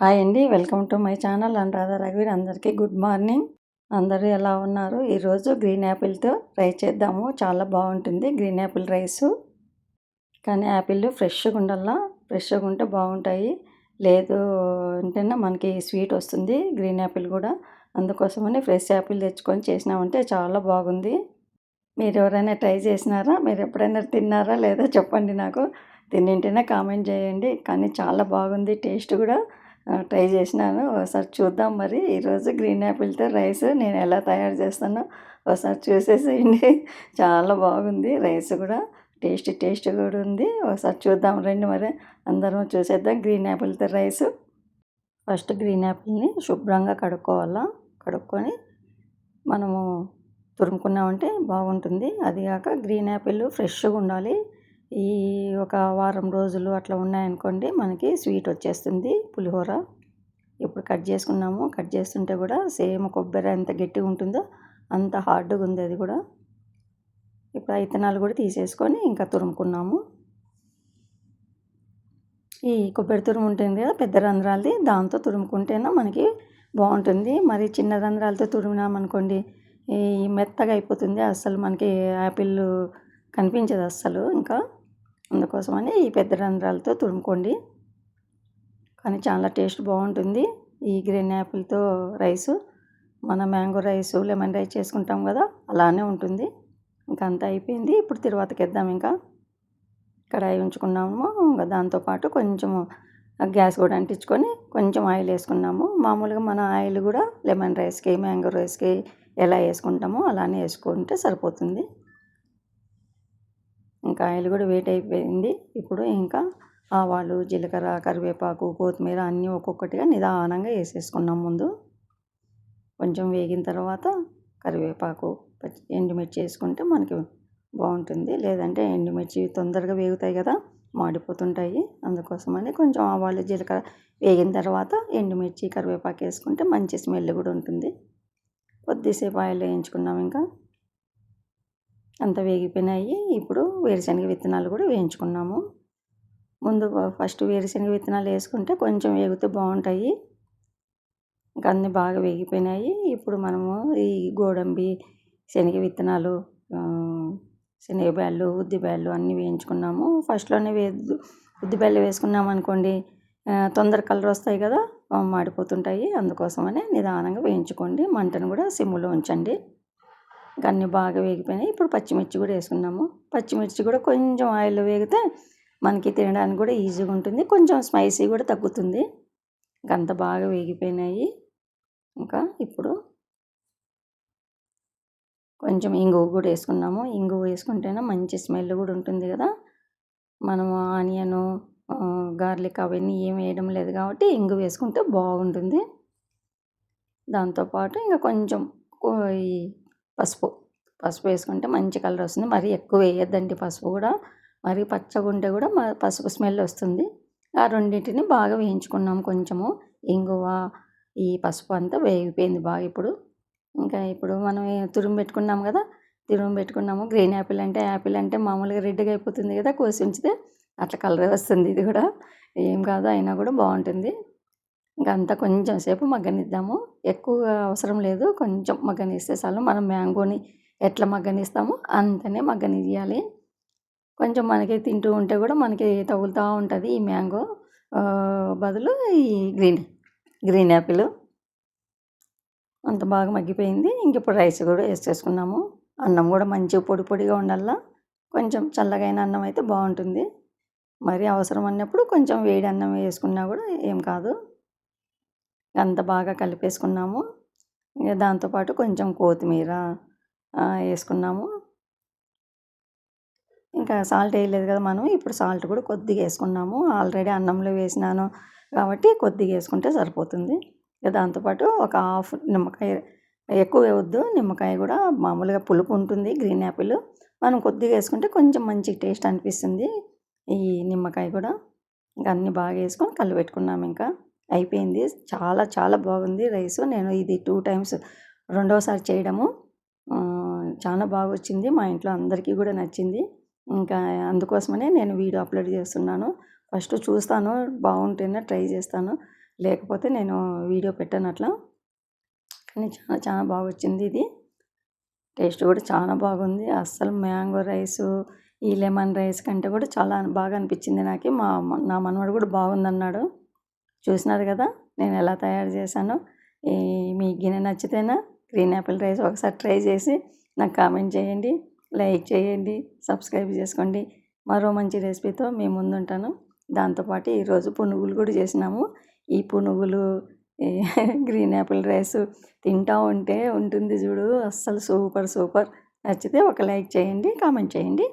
Hi అండి. Welcome to my channel. Radha రఘువీర్ అందరికీ good morning. అందరూ ఎలా ఉన్నారు? ఈరోజు గ్రీన్ యాపిల్తో రైస్ చేద్దాము. చాలా బాగుంటుంది. Green apple rice. కానీ యాపిల్ ఫ్రెష్గా ఉండాలా? ఫ్రెష్గా ఉంటే బాగుంటాయి. లేదు అంటేనే మనకి స్వీట్ వస్తుంది గ్రీన్ యాపిల్ కూడా. అందుకోసమని ఫ్రెష్ యాపిల్ తెచ్చుకొని చేసినామంటే చాలా బాగుంది. మీరు ఎవరైనా ట్రై చేసినారా? మీరు ఎప్పుడైనా తిన్నారా? లేదా చెప్పండి నాకు. తినింటేనే కామెంట్ చేయండి. కానీ చాలా బాగుంది టేస్ట్ కూడా. ట్రై చేసినాను. ఒకసారి చూద్దాం మరి. ఈరోజు గ్రీన్ యాపిల్తో రైస్ నేను ఎలా తయారు చేస్తానో ఒకసారి చూసేసేయండి. చాలా బాగుంది రైస్ కూడా. టేస్ట్ టేస్ట్ కూడా ఉంది. ఒకసారి చూద్దాం రండి మరి. అందరం చూసేద్దాం గ్రీన్ యాపిల్తో రైస్. ఫస్ట్ గ్రీన్ యాపిల్ని శుభ్రంగా కడుక్కోవాలా? కడుక్కొని మనము తురుముకున్నామంటే బాగుంటుంది. అది కాక గ్రీన్ యాపిల్ ఫ్రెష్గా ఉండాలి. ఈ ఒక వారం రోజులు అట్లా ఉన్నాయనుకోండి మనకి స్వీట్ వచ్చేస్తుంది పులిహోర. ఇప్పుడు కట్ చేసుకున్నాము కట్ చేస్తుంటే కూడా సేమ్ కొబ్బరి ఎంత గట్టిగా ఉంటుందో అంత హార్డ్గా ఉంది అది కూడా. ఇప్పుడు ఇత్తనాలు కూడా తీసేసుకొని ఇంకా తురుముకున్నాము. ఈ కొబ్బరి తురుము ఉంటుంది కదా పెద్ద రంధ్రాలది దాంతో తురుముకుంటేనే మనకి బాగుంటుంది. మరి చిన్న రంధ్రాలతో తురిమినామనుకోండి ఈ మెత్తగా అయిపోతుంది. అస్సలు మనకి యాపిల్ కనిపించదు అస్సలు ఇంకా. అందుకోసమని ఈ పెద్ద రంధ్రాలతో తురుముకోండి కానీ చాలా టేస్ట్ బాగుంటుంది. ఈ గ్రీన్ యాపిల్తో రైసు మన మ్యాంగో రైస్ లెమన్ రైస్ చేసుకుంటాం కదా అలానే ఉంటుంది. ఇంకా అంతా అయిపోయింది. ఇప్పుడు తిరువాతకి వేద్దాం ఇంకా. కడాయి ఉంచుకున్నాము. ఇంకా దాంతోపాటు కొంచెము గ్యాస్ కూడా అంటించుకొని కొంచెం ఆయిల్ వేసుకున్నాము. మామూలుగా మన ఆయిల్ కూడా లెమన్ రైస్కి మ్యాంగో రైస్కి ఎలా వేసుకుంటామో అలానే వేసుకుంటే సరిపోతుంది. ఇంకా ఆయిల్ కూడా వేట్ అయిపోయింది. ఇప్పుడు ఇంకా ఆవాలు జీలకర్ర కరివేపాకు కొత్తిమీర అన్నీ ఒక్కొక్కటిగా నిదానంగా వేసేసుకున్నాం ముందు. కొంచెం వేగిన తర్వాత కరివేపాకు ఎండుమిర్చి వేసుకుంటే మనకి బాగుంటుంది. లేదంటే ఎండుమిర్చి తొందరగా వేగుతాయి కదా మాడిపోతుంటాయి. అందుకోసమని కొంచెం ఆవాలు జీలకర్ర వేగిన తర్వాత ఎండుమిర్చి కరివేపాకు వేసుకుంటే మంచి స్మెల్ కూడా ఉంటుంది. కొద్దిసేపు ఆయిల్ వేయించుకున్నాం ఇంకా. అంత వేగిపోయినాయి. ఇప్పుడు వేరుశనగ విత్తనాలు కూడా వేయించుకున్నాము. ముందు ఫస్ట్ వేరుశనగ విత్తనాలు వేసుకుంటే కొంచెం వేగితే బాగుంటాయి. ఇంకా అన్నీ బాగా వేగిపోయినాయి. ఇప్పుడు మనము ఈ గోడంబి శనగ విత్తనాలు శనగబ్యాళ్ళు ఉద్దిబ్యాళ్ళు అన్నీ వేయించుకున్నాము. ఫస్ట్లోనే వే ఉద్దిబ్యాళ్ళు వేసుకున్నాం అనుకోండి తొందర కలర్ వస్తాయి కదా మాడిపోతుంటాయి. అందుకోసమనే నిదానంగా వేయించుకోండి. మంటను కూడా సిమ్లో ఉంచండి. అన్నీ బాగా వేగిపోయినాయి. ఇప్పుడు పచ్చిమిర్చి కూడా వేసుకున్నాము. పచ్చిమిర్చి కూడా కొంచెం ఆయిల్లో వేగితే మనకి తినడానికి కూడా ఈజీగా ఉంటుంది. కొంచెం స్పైసీ కూడా తగ్గుతుంది. అంత బాగా వేగిపోయినాయి. ఇంకా ఇప్పుడు కొంచెం ఇంగువ కూడా వేసుకున్నాము. ఇంగువ వేసుకుంటేనే మంచి స్మెల్ కూడా ఉంటుంది కదా. మనము ఆనియను గార్లిక్ అవన్నీ ఏం వేయడం లేదు కాబట్టి ఇంగు వేసుకుంటే బాగుంటుంది. దాంతోపాటు ఇంకా కొంచెం ఈ పసుపు పసుపు వేసుకుంటే మంచి కలర్ వస్తుంది. మరీ ఎక్కువ వేయద్దండి పసుపు కూడా. మరీ పచ్చగా ఉంటే కూడా పసుపు స్మెల్ వస్తుంది. ఆ రెండింటిని బాగా వేయించుకున్నాం కొంచెము. ఇంగువ ఈ పసుపు అంతా వేగిపోయింది బాగా ఇప్పుడు. ఇంకా ఇప్పుడు మనం తురుము పెట్టుకున్నాం కదా తురుము పెట్టుకున్నాము. గ్రీన్ యాపిల్ అంటే యాపిల్ అంటే మామూలుగా రెడ్గా అయిపోతుంది కదా కోసి ఉంచితే అట్లా కలర్ వస్తుంది. ఇది కూడా ఏం కాదు అయినా కూడా బాగుంటుంది. ఇంకా అంతా కొంచెం సేపు మగ్గనిద్దాము. ఎక్కువ అవసరం లేదు. కొంచెం మగ్గనిస్తే చాలు. మనం మ్యాంగోని ఎట్లా మగ్గనిస్తామో అంతనే మగ్గనియ్యాలి. కొంచెం మనకి తింటూ ఉంటే కూడా మనకి తగులుతూ ఉంటుంది ఈ మ్యాంగో. బదులు ఈ గ్రీన్ గ్రీన్ యాపిల్. అంత బాగా మగ్గిపోయింది. ఇంక ఇప్పుడు రైస్ కూడా వేసేసుకున్నాము అన్నం కూడా మంచిగా పొడి పొడిగా ఉండాల. కొంచెం చల్లగైన అన్నం అయితే బాగుంటుంది. మరి అవసరం అన్నప్పుడు కొంచెం వేడి అన్నం వేసుకున్నా కూడా ఏం కాదు. అంత బాగా కలిపేసుకున్నాము. దాంతోపాటు కొంచెం కొత్తిమీర వేసుకున్నాము. ఇంకా సాల్ట్ వేయలేదు కదా మనం ఇప్పుడు సాల్ట్ కూడా కొద్దిగా వేసుకున్నాము. ఆల్రెడీ అన్నంలో వేసినాను కాబట్టి కొద్దిగా వేసుకుంటే సరిపోతుంది. దాంతోపాటు ఒక హాఫ్ నిమ్మకాయ ఎక్కువ వేయవద్దు నిమ్మకాయ కూడా మామూలుగా పులుపు ఉంటుంది గ్రీన్ యాపిల్. మనం కొద్దిగా వేసుకుంటే కొంచెం మంచి టేస్ట్ అనిపిస్తుంది ఈ నిమ్మకాయ కూడా. ఇంకా అన్నీ బాగా వేసుకొని కలిపెట్టుకున్నాము ఇంకా. అయిపోయింది. చాలా చాలా బాగుంది రైస్. నేను ఇది టూ టైమ్స్ రెండోసారి చేయడము. చాలా బాగా వచ్చింది మా ఇంట్లో అందరికీ కూడా నచ్చింది. ఇంకా అందుకోసమనే నేను వీడియో అప్లోడ్ చేస్తున్నాను. ఫస్ట్ చూస్తాను బాగుంటేనే ట్రై చేస్తాను. లేకపోతే నేను వీడియో పెట్టాను అట్లా కానీ చాలా చాలా బాగా వచ్చింది ఇది. టేస్ట్ కూడా చాలా బాగుంది. అస్సలు మ్యాంగో రైసు ఈ లెమన్ రైస్ కంటే కూడా చాలా బాగా అనిపించింది నాకు. మా నా మనవాడు కూడా బాగుందన్నాడు. చూసినారు కదా నేను ఎలా తయారు చేశానో. ఈ మీ గిన్నె నచ్చితేనా గ్రీన్ యాపిల్ రైస్ ఒకసారి ట్రై చేసి నాకు కామెంట్ చేయండి లైక్ చేయండి సబ్స్క్రైబ్ చేసుకోండి. మరో మంచి రెసిపీతో మేము ముందుంటాను. దాంతోపాటు ఈరోజు పునుగులు కూడా చేసినాము. ఈ పునుగులు గ్రీన్ యాపిల్ రైస్ తింటా ఉంటే ఉంటుంది చూడు అస్సలు సూపర్ సూపర్. నచ్చితే ఒక లైక్ చేయండి కామెంట్ చేయండి.